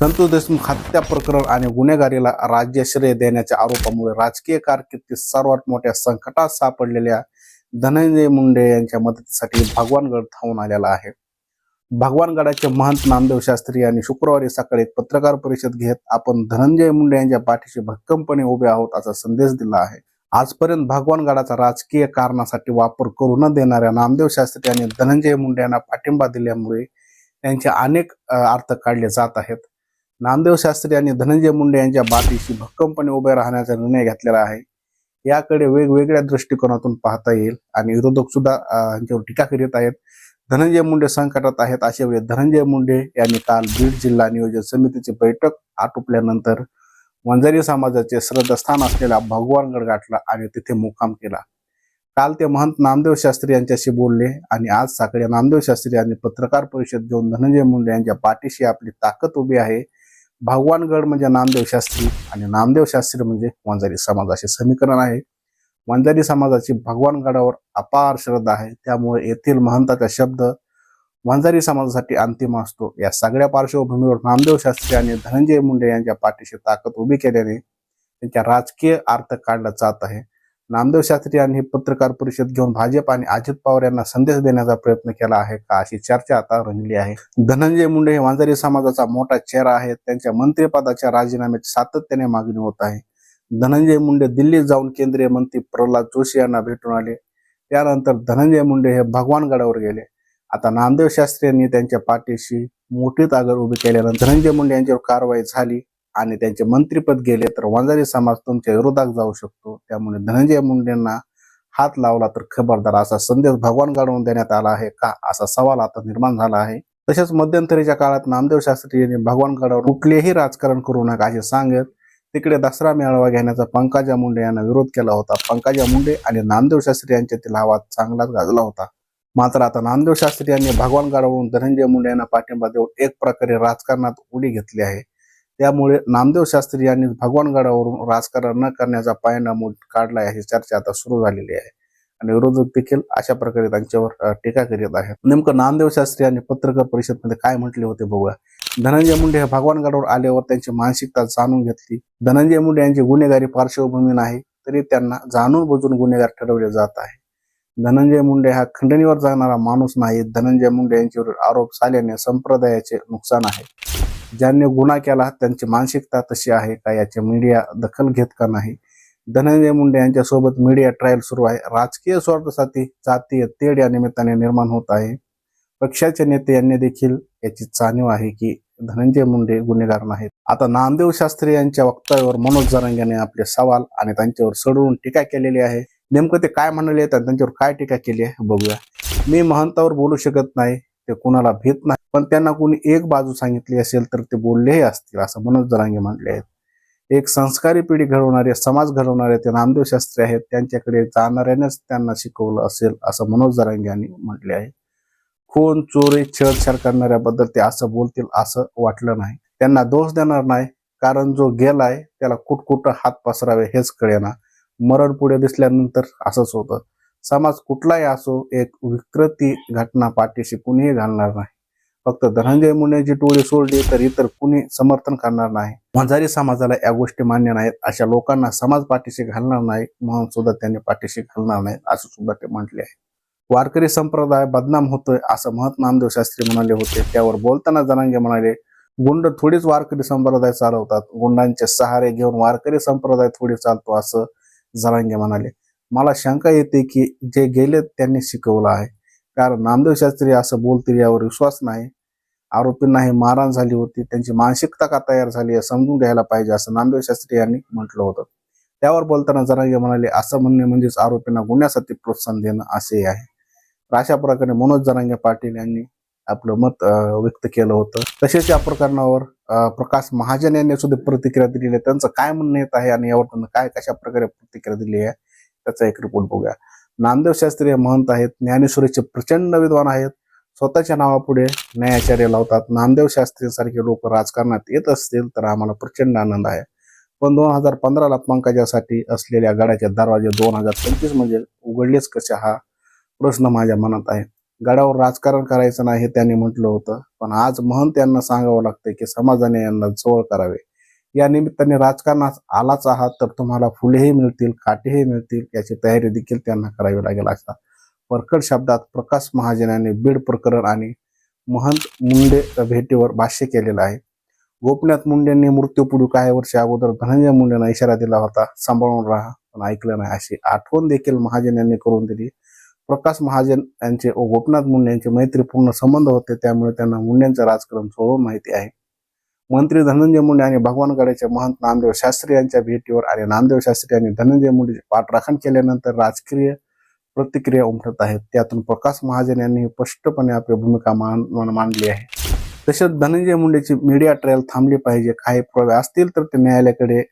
संतोष देशमुख हत्या प्रकरण आणि गुन्हेगारीला राज्यश्रेय देण्याच्या आरोपामुळे राजकीय कारकिर्दीत सर्वात मोठ्या संकटात सापडलेल्या धनंजय मुंडे यांच्या मदतीसाठी भगवानगड धावून आलेला आहे. भगवानगडाचे महंत नामदेव शास्त्री यांनी शुक्रवारी सकाळी एक पत्रकार परिषद घेत आपण धनंजय मुंडे यांच्या पाठीशी भक्कमपणे उभे आहोत असा संदेश दिला आहे. आजपर्यंत भगवानगडाचा राजकीय कारणासाठी वापर करू न देणाऱ्या नामदेव शास्त्री यांनी धनंजय मुंडे यांना पाठिंबा दिल्यामुळे त्यांचे अनेक अर्थ काढले जात आहेत. नामदेव शास्त्री आणि धनंजय मुंडे यांच्या पाठीशी भक्कमपणे उभे राहण्याचा निर्णय घेतलेला आहे. याकडे वेगवेगळ्या दृष्टिकोनातून पाहता येईल आणि विरोधक सुद्धा यांच्यावर टीका करीत आहेत. धनंजय मुंडे संकटात आहेत अशा वेळी धनंजय मुंडे यांनी काल बीड जिल्हा नियोजन समितीची बैठक आटोपल्यानंतर वंजारी समाजाचे श्रद्धास्थान असलेला भगवानगड गाठला आणि तिथे मुक्काम केला. काल ते महंत नामदेव शास्त्री यांच्याशी बोलले आणि आज सकाळी नामदेव शास्त्री यांनी पत्रकार परिषद घेऊन धनंजय मुंडे यांच्या पाठीशी आपली ताकद उभी आहे. भगवानगड म्हणजे नामदेव शास्त्री आणि नामदेव शास्त्री म्हणजे वंजारी समाज असे समीकरण आहे. वंजारी समाजाची भगवानगडावर अपार श्रद्धा आहे. त्यामुळे येथील महंताचा शब्द वंजारी समाजासाठी अंतिम असतो. या सगळ्या पार्श्वभूमीवर नामदेव शास्त्री आणि धनंजय मुंडे यांच्या पाठीशी ताकद उभी केल्याने त्यांच्या राजकीय अर्थ काढला जात आहे. नामदेव शास्त्री यांनी पत्रकार परिषद घेऊन भाजप आणि अजित पवार यांना संदेश देण्याचा प्रयत्न केला आहे का अशी चर्चा आता रंगली आहे. धनंजय मुंडे हे वांजारी समाजाचा मोठा चेहरा आहे त्यांच्या मंत्रिपदाच्या राजीनाम्याची सातत्याने मागणी होत आहे. धनंजय मुंडे दिल्लीत जाऊन केंद्रीय मंत्री प्रल्हाद जोशी यांना भेटून आले. त्यानंतर धनंजय मुंडे हे भगवानगडावर गेले. आता नामदेव शास्त्री यांनी त्यांच्या पाठीशी मोठी तागर उभी केल्यानंतर धनंजय मुंडे यांच्यावर कारवाई झाली. आणि त्यांचे मंत्रीपद गेले तर वंजारी समाज तुमच्या विरोधात जाऊ शकतो. त्यामुळे धनंजय मुंडेंना हात लावला तर खबरदार असा संदेश भगवान गाडवून देण्यात आला आहे का असा सवाल आता निर्माण झाला आहे. तसेच मध्यंतरीच्या काळात नामदेव शास्त्री यांनी भगवान गडावर कुठलेही राजकारण करू नका असे सांगत तिकडे दसरा मेळावा घेण्याचा पंकजा मुंडे यांना विरोध केला होता. पंकजा मुंडे आणि नामदेव शास्त्री यांच्यातील हा वाद चांगलाच गाजला होता. मात्र आता नामदेव शास्त्री यांनी भगवान गडावरून धनंजय मुंडे यांना पाठिंबा देऊन एक प्रकारे राजकारणात उडी घेतली आहे. त्यामुळे नामदेव शास्त्री यांनी भगवान गडावरून राजकारण न करण्याचा पायंडा काढला आहे चर्चा आता सुरू झालेली आहे. आणि विरोधक देखील अशा प्रकारे त्यांच्यावर टीका करीत आहेत. नेमकं नामदेव शास्त्री यांनी पत्रकार परिषदमध्ये काय म्हटले होते बघूया. धनंजय मुंडे हे भगवानगडावर आल्यावर त्यांची मानसिकता जाणून घेतली. धनंजय मुंडे यांची गुन्हेगारी पार्श्वभूमी नाही तरी त्यांना जाणून बुजून गुन्हेगार ठरवले जात आहे. धनंजय मुंडे हा खंडणीवर जाणारा माणूस नाही धनंजय मुंडे यांच्यावर आरोप झाल्याने संप्रदायाचे नुकसान आहे. ज्यांनी गुन्हा केला त्यांची मानसिकता तशी आहे का याची मीडिया दखल घेत का नाही? धनंजय मुंडे यांच्यासोबत मीडिया ट्रायल सुरू आहे. राजकीय स्वार्थासाठी जातीय तेढ या निमित्ताने निर्माण होत आहे. पक्षाचे नेते यांनी देखील याची जाणीव आहे की धनंजय मुंडे गुन्हेगार नाहीत. आता नामदेव शास्त्री यांच्या वक्तव्यावर मनोज जरंग आपले सवाल आणि त्यांच्यावर सडवून टीका केलेली आहे. नेमकं ते काय म्हणाले आणि त्यांच्यावर काय टीका केली आहे बघूया. मी महंतावर बोलू शकत नाही ते कुणाला भीत नाही पण त्यांना कोणी एक बाजू सांगितली असेल तर ते बोललेही असतील असं मनोज जरांगे म्हटले आहेत. एक संस्कारी पिढी घडवणारे समाज घडवणारे ते नामदेव शास्त्री आहेत. त्यांच्याकडे जाणाऱ्यानेच त्यांना शिकवलं असेल असं मनोज जरांगे यांनी म्हटले आहे. खून चोरी छेडछाड करणाऱ्याबद्दल ते असं बोलतील असं वाटलं नाही. त्यांना दोष देणार नाही कारण जो गेलाय त्याला कुठकुठं हात पसरावे हेच कळेना. मरण पुढे दिसल्यानंतर असंच होतं. समाज कुठलाही असो एक विकृती घटना पाठीशी कुणीही घालणार नाही. फक्त धनंजय मुंडेची टोळी सोडली तर इतर कुणी समर्थन करणार नाही. वंजारी समाजाला या गोष्टी मान्य नाहीत. अशा लोकांना समाज पाठीशी घालणार नाही म्हणून सुद्धा त्यांनी पाठीशी घालणार नाहीत असं सुद्धा ते म्हटले आहे. वारकरी संप्रदाय बदनाम होतोय असं महत नामदेव शास्त्री म्हणाले होते. त्यावर बोलताना जनांगे म्हणाले गुंड थोडीच वारकरी संप्रदाय चालवतात. गुंडांचे सहारे घेऊन वारकरी संप्रदाय थोडी चालतो असं जरांगे म्हणाले. मला शंका येते की जे गेले त्यांनी शिकवलं आहे. कारण नामदेव शास्त्री असं बोलतील यावर विश्वास नाही. आरोपींनाही मारहाण झाली होती. त्यांची मानसिकता का तयार झाली हे समजून घ्यायला पाहिजे असं नामदेव शास्त्री यांनी म्हटलं होतं. त्यावर बोलताना जरांगे म्हणाले असं म्हणणे म्हणजेच आरोपींना गुन्ह्यासाठी प्रोत्साहन देणं असे आहे. तर अशा प्रकारे मनोज जरांगे पाटील यांनी आपलं मत व्यक्त केलं होतं. तसेच या प्रकरणावर प्रकाश महाजन यांनी सुद्धा प्रतिक्रिया दिलेली आहे. त्यांचं काय म्हणणं येत आहे आणि यावर त्यांना काय कशा प्रकारे प्रतिक्रिया दिली आहे त्याचा एक रिपोर्ट बघूया. नामदेव शास्त्री हे महंत आहेत ज्ञानेश्वरीचे प्रचंड विद्वान आहेत. स्वतःच्या नावापुढे न्यायाचार्य लावतात. नामदेव शास्त्री सारखे लोक राजकारणात येत असतील तर आम्हाला प्रचंड आनंद आहे. पण दोन हजार पंधराला पंकजासाठी असलेल्या गडाचे दरवाजे दोन हजार पंचवीस म्हणजे उघडलेच कसे हा प्रश्न माझ्या मनात आहे. गडावर राजकारण करायचं नाही हे त्यांनी म्हटलं होतं. पण आज महंत यांना सांगावं लागतंय की समाजाने यांना जवळ करावे. या निमित्ताने राजकारणात आलाच आहात तर तुम्हाला फुलेही मिळतील काटेही मिळतील याची तयारी देखील त्यांना करावी लागेल असा परकड शब्दात प्रकाश महाजन यांनी बीड प्रकरण आणि महंत मुंडे भेटीवर भाष्य केलेलं आहे. गोपनाथ मुंडेंनी मृत्यूपूर्वी काही वर्षे अगोदर धनंजय मुंडेंना इशारा दिला होता. सांभाळून राहा पण ऐकलं नाही. अशी आठवण देखील महाजन यांनी करून दिली. प्रकाश महाजन यांचे व गोपनाथ मुंडे यांचे मैत्रीपूर्ण संबंध होते त्यामुळे त्यांना मुंडेंचं राजकारण सोडून माहिती आहे. मंत्री धनंजय मुंडे आणि भगवान गडाचे महंत नामदेव शास्त्री यांच्या भेटीवर आणि नामदेव शास्त्री यांनी धनंजय मुंडेचे पाठराखण केल्यानंतर राजकीय प्रतिक्रिया उमटत आहेत. त्यातून प्रकाश महाजन यांनी स्पष्टपणे आपली भूमिका मान मान- मांडली आहे. तसेच धनंजय मुंडेची मीडिया ट्रायल थांबली पाहिजे. काही पुरावे असतील तर ते न्यायालयाकडे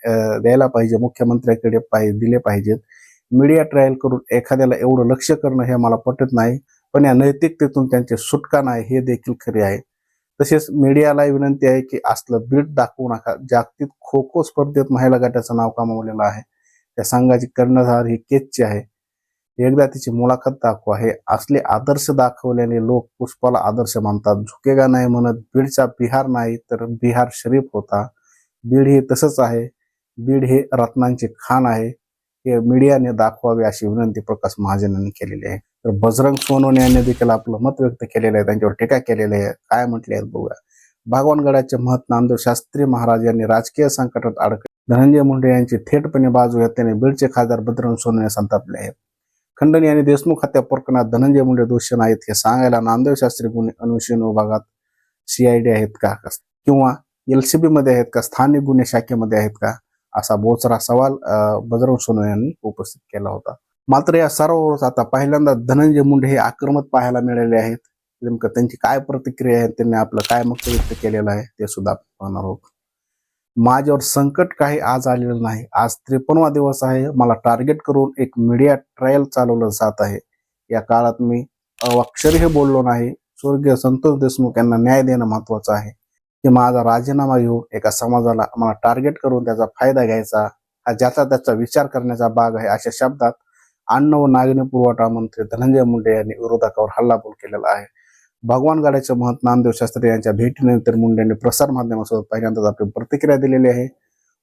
द्यायला पाहिजे मुख्यमंत्र्याकडे पाहि दिले पाहिजेत. मीडिया ट्रायल करून एखाद्याला एवढं लक्ष करणं हे मला पटत नाही. पण या नैतिकतेतून त्यांची सुटका नाही हे देखील खरे आहे. तसेच मीडियाला विनंती आहे की असलं बीट दाखवू नका. जागतिक खो खो स्पर्धेत महिला गटाचं नाव कमावलेलं आहे. त्या संघाची कर्णधार ही केचची आहे. एकदा तिची मुलाखत दाखवा. हे असले आदर्श दाखवल्याने लोक पुष्पाला आदर्श मानतात. झुकेगा नाही म्हणत बीडचा बिहार नाही तर बिहार शरीफ होता. बीड हे तसंच आहे. बीड हे रत्नांचे खान आहे. हे मीडियाने दाखवावे अशी विनंती प्रकाश महाजन यांनी केलेली आहे. तर बजरंग सोनवणे यांनी देखील आपलं मत व्यक्त केलेलं आहे त्यांच्यावर टीका केलेली आहे. काय म्हटले आहेत बघूया. भागवानगडाचे महत नामदेव शास्त्री महाराज यांनी राजकीय संकटात अडकले. धनंजय मुंडे यांची थेटपणे बाजू घेतल्याने बीडचे खासदार बजरंग सोनवणे संतापले आहेत. खंडणी आणि देशमुख हत्या प्रकरणात धनंजय मुंडे दोषी नाहीत हे सांगायला नामदेव शास्त्री गुन्हे अनुशीन विभागात सीआयडी आहेत का? किंवा एलसीबी मध्ये आहेत का? स्थानिक गुन्हे शाखेमध्ये आहेत का? असा बोचरा सवाल बजरंग सोनवणे यांनी उपस्थित केला होता. मात्र या सर्व आता पहिल्यांदा धनंजय मुंडे हे आक्रमक पाहायला मिळाले आहेत. नेमकं त्यांची काय प्रतिक्रिया आहे त्यांनी आपलं काय मत व्यक्त केलेलं आहे ते सुद्धा पाहणार आहोत. माझ्यावर संकट काही आज आलेलं नाही. आज त्रेपन्नवा दिवस आहे. मला टार्गेट करून एक मीडिया ट्रायल चालवलं जात आहे. या काळात मी अक्षरही बोललो नाही. स्वर्गीय संतोष देशमुख यांना न्याय देणं महत्वाचं आहे. की माझा राजीनामा घेऊन एका समाजाला मला टार्गेट करून त्याचा फायदा घ्यायचा हा ज्याचा त्याचा विचार करण्याचा भाग आहे अशा शब्दात अन्न व नागरी पुरवठा मंत्री धनंजय मुंडे यांनी विरोधकावर हल्लाबोल केलेला आहे. भगवान गाड्याचे महंत नामदेव शास्त्री यांच्या भेटीनंतर मुंडेंनी प्रसार माध्यमासोबत पहिल्यांदाच आपली प्रतिक्रिया दिलेली आहे.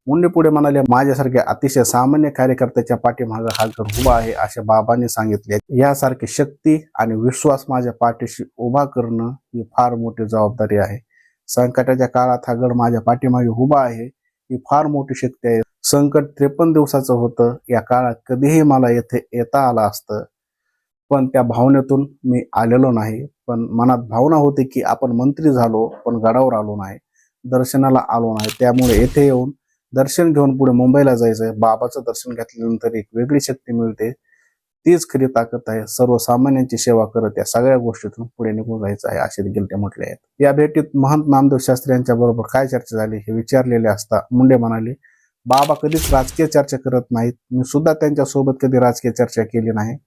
मुंडे पुढे म्हणाले माझ्यासारख्या अतिशय सामान्य कार्यकर्त्याच्या पाठीमागे हा उभा आहे असे बाबांनी सांगितले. यासारखी शक्ती आणि विश्वास माझ्या पाठीशी उभा करणं ही फार मोठी जबाबदारी आहे. संकटाच्या काळात हा गड माझ्या पाठीमागे उभा आहे. ही फार मोठी शक्ती आहे. संकट त्रेपन्न दिवसाचं होतं. या काळात कधीही मला येथे येता आलं असतं. पण त्या भावनेतून मी आलेलो नाही. पण मनात भावना होती की आपण मंत्री झालो पण गडावर आलो नाही. दर्शनाला आलो नाही. त्यामुळे येथे येऊन दर्शन घेऊन पुढे मुंबईला जायचंय. बाबाचं दर्शन घेतल्यानंतर एक वेगळी शक्ती मिळते. तीच खरी ताकद आहे. सर्वसामान्यांची सेवा करत या सगळ्या गोष्टीतून पुढे निघून जायचं आहे असे देखील ते म्हटले आहेत. या भेटीत महंत नामदेव शास्त्री यांच्या बरोबर काय चर्चा झाली हे विचारलेले असता मुंडे म्हणाले बाबा कधीच राजकीय चर्चा करत नाहीत. मी सुद्धा त्यांच्यासोबत कधी राजकीय चर्चा केली नाही.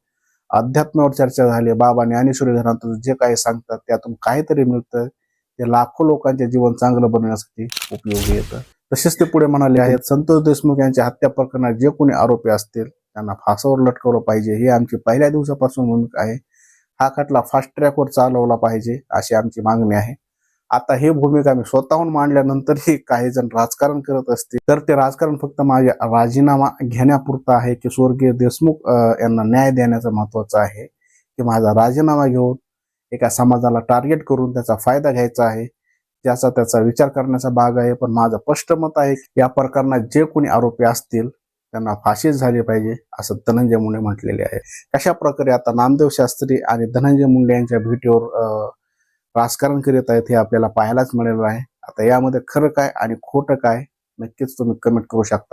अध्यात्मावर चर्चा झाली. बाबा ज्ञानेश्वरी घरातून जे काही सांगतात त्यातून काहीतरी मिळतं. ते लाखो लोकांचे जीवन चांगलं बनवण्यासाठी उपयोगी येतं. तसेच ते पुढे म्हणाले आहेत संतोष देशमुख यांच्या हत्या प्रकरणात जे कोणी आरोपी असतील त्यांना फासावर लटकवलं पाहिजे. ही आमची पहिल्या दिवसापासून भूमिका आहे. हा खटला फास्ट ट्रॅकवर चालवला पाहिजे अशी आमची मागणी आहे. आता हे भूमिका मी स्वतःहून मांडल्यानंतरही काही जण राजकारण करत असतील. तर ते राजकारण फक्त माझ्या राजीनामा घेण्यापुरतं आहे की स्वर्गीय देशमुख यांना न्याय देण्याचं महत्वाचं आहे की माझा राजीनामा घेऊन एका समाजाला टार्गेट करून त्याचा फायदा घ्यायचा आहे. ज्याचा त्याचा विचार करण्याचा भाग आहे. पण माझं स्पष्ट मत आहे की या प्रकरणात जे कोणी आरोपी असतील त्यांना फाशीच झाली पाहिजे असं धनंजय मुंडे म्हटलेले आहे. अशा प्रकारे आता नामदेव शास्त्री आणि धनंजय मुंडे यांच्या भेटीवर राजकारण करीत आहेत हे आपल्याला पाहायलाच मिळालेलं आहे. आता यामध्ये खरं काय आणि खोटं काय नक्कीच तुम्ही कमेंट करू शकता.